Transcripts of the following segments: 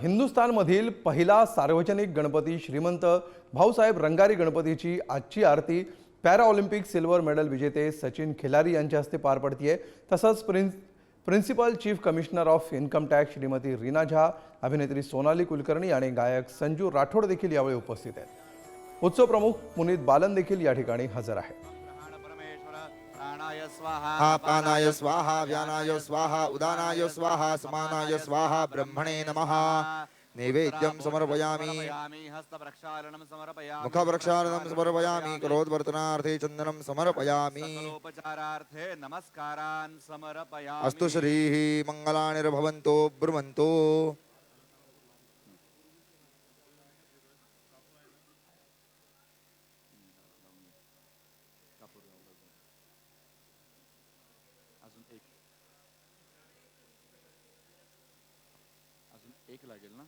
हिंदुस्थानमधील पहिला सार्वजनिक गणपती श्रीमंत भाऊसाहेब रंगारी गणपतीची आजची आरती पॅराऑलिम्पिक सिल्वर मेडल विजेते सचिन खिलारी यांच्या हस्ते पार पडतीये. तसंच prince principal chief commissioner of income tax Shrimati Reena Jha अभिनेत्री सोनाली कुलकर्णी आणि गायक संजू राठोड देखील यावेळी उपस्थित आहेत. उत्सव प्रमुख पुनीत बालन देखील या ठिकाणी हजर आहेत. आपानाय स्वाहा व्यानाय स्वाहा उदानाय स्वाहा समानाय स्वाहा ब्रह्मणे नमः। नैवेद्यं समर्पयामि। मुखप्रक्षालनं समर्पयामि करोद्वर्तनार्थे चन्दनं समर्पयामि। नमस्कारान् समर्पयामि। अस्तु श्रीः मङ्गलानिर्भवन्तो ब्रुवन्तो। अजून एक अजून एक लागेल ना?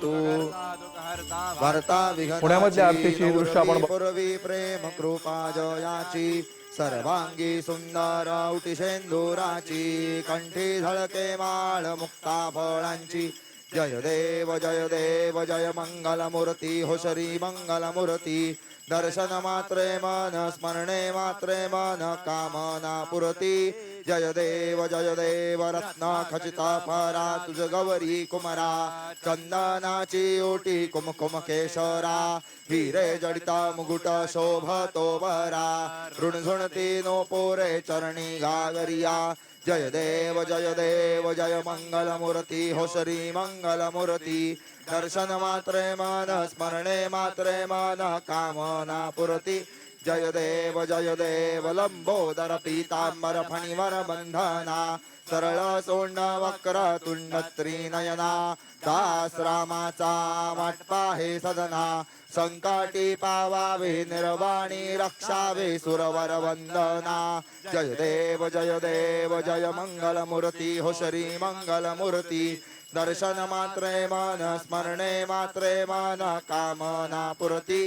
दुःखहर्ता वार्ता विघ्नाची पुण्यामधल्या आरतीची दृश्य आपण पूर्वी प्रेम कृपा जयाची सर्वांगी सुंदर उटिशेंदुराची कंठी झळके माळ मुक्ता फळांची। जय देव जय देव जय मंगलमूर्ती हो श्री मंगलमूर्ती। दर्शन मात्रे मन स्मरणे मात्रे मन कामना पुरती जय देव जय देव रत्न खचिता परा तुझ गौरी कुमरा चंदनाची ओटी कुमकुम केशरा हिरे जडिता मुकुट शोभतो बरा ऋणझुणती नो पोरे चरणी गागरिया। जय देव जय देव जय मंगलमूर्ती हो श्री दर्शन मात्रे मान स्मरणे मात्रे मन कामना पुरति जय देव जय देव लंबोदर पीतांबर फणिवर बंधना सरळ सोंड वक्र तुंड त्रिनयना। दास रामाचा वाटपा हे सदना। संकाटी पावावे निर्वाणी रक्षावे सुरवर वंदना। जय देव जय देव जय मंगल मूर्ती हो श्री मंगलमूर्ती। दर्शन मात्रे मन स्मरणे मात्रे मन कामना पुरती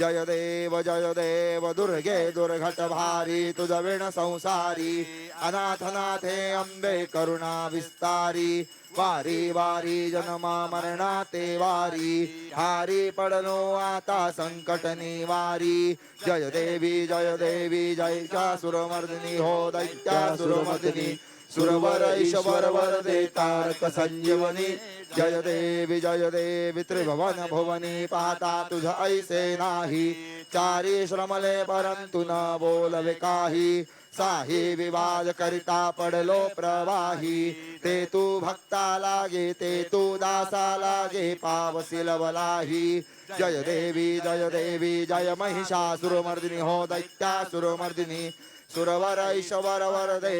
जय देव जय देव दुर्गे दुर्घट भारी तुझ विण संसारी अनाथनाथे अंबे करुणा विस्तारी वारी वारी जन्मा मरणा ते वारी हारी पडलो आता संकट निवारी जय देवी जय देवी जय सुरमर्दिनी हो दैत्या सुरमर्दिनी सुरवर ईश्वर वर दे तारक संजीवनी जय देवी जय देवी त्रिभुवन भुवनी पाहता तुझ ऐसे नाही चारी श्रमले परंतु न बोलवे काही साही विवाद करिता पडलो प्रवाही। ते तू भक्ता लागे ते तू दासा लागे पावसी लवलाही जय देवी जय देवी जय महिषासुरमर्दिनी हो दैत्यासुरमर्दिनी। सुरवर ईश्वर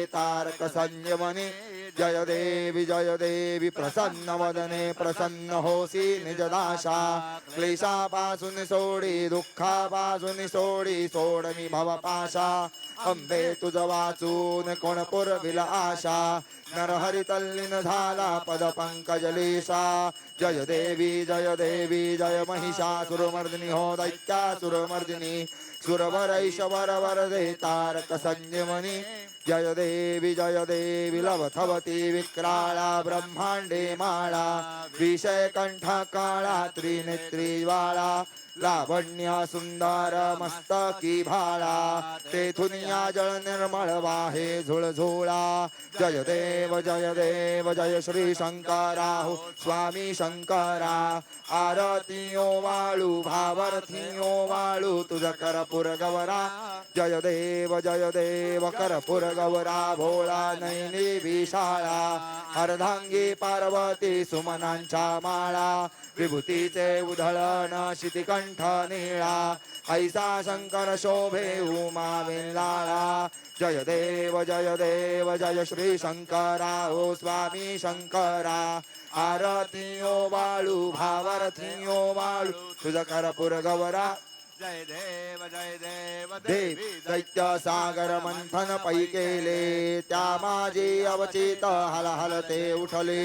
तारक संयमने जय देवी जय देवी प्रसन्न वदने प्रसन्न होसी निजदाशा। क्लेशापासून सोडी दुःखापासून सोडी सोडमी भवपाशा। अंबे तुझ वाचून कोण पुरविल आशा। नरहरी तल्लीन झाला पद पंकजलेशा जय देवी जय देवी जय महिषा सुरमर्दिनी हो दैत्या सुरमर्दिनी। ईश्वर वर दे तारक संजीवनी जय देवी जय देवी लवथवती विक्राळा ब्रह्मांडे माळा। विषय कंठ काळा त्रिनेत्री वाळा लावण्य सुंदर मस्तकी भाळा तेथून या जळ निर्मळ वाहे झुळझुळा। जय देव जय देव जय श्री शंकरा हो स्वामी शंकरा। आरतीयो वाळू भावरथियो वाळू तुझ करपुर गवरा। जय देव जय देव करपुर गवरा भोळा नैनी विशाळा। अर्धांगी पार्वती सुमनांच्या माळा। विभूतीचे उधळण शितिकंठ निळा ऐसा शंकर शोभे उमा विल्लाळा। जय देव जय देव जय श्री शंकरा ओ स्वामी शंकरा। आरतीयो बाळू भावारथियो बाळू तुझ करपूर गौरा। जय देव जय देव देव दैत्य सागर मंथन पै केले त्या माझी अवचित हल हल ते उठले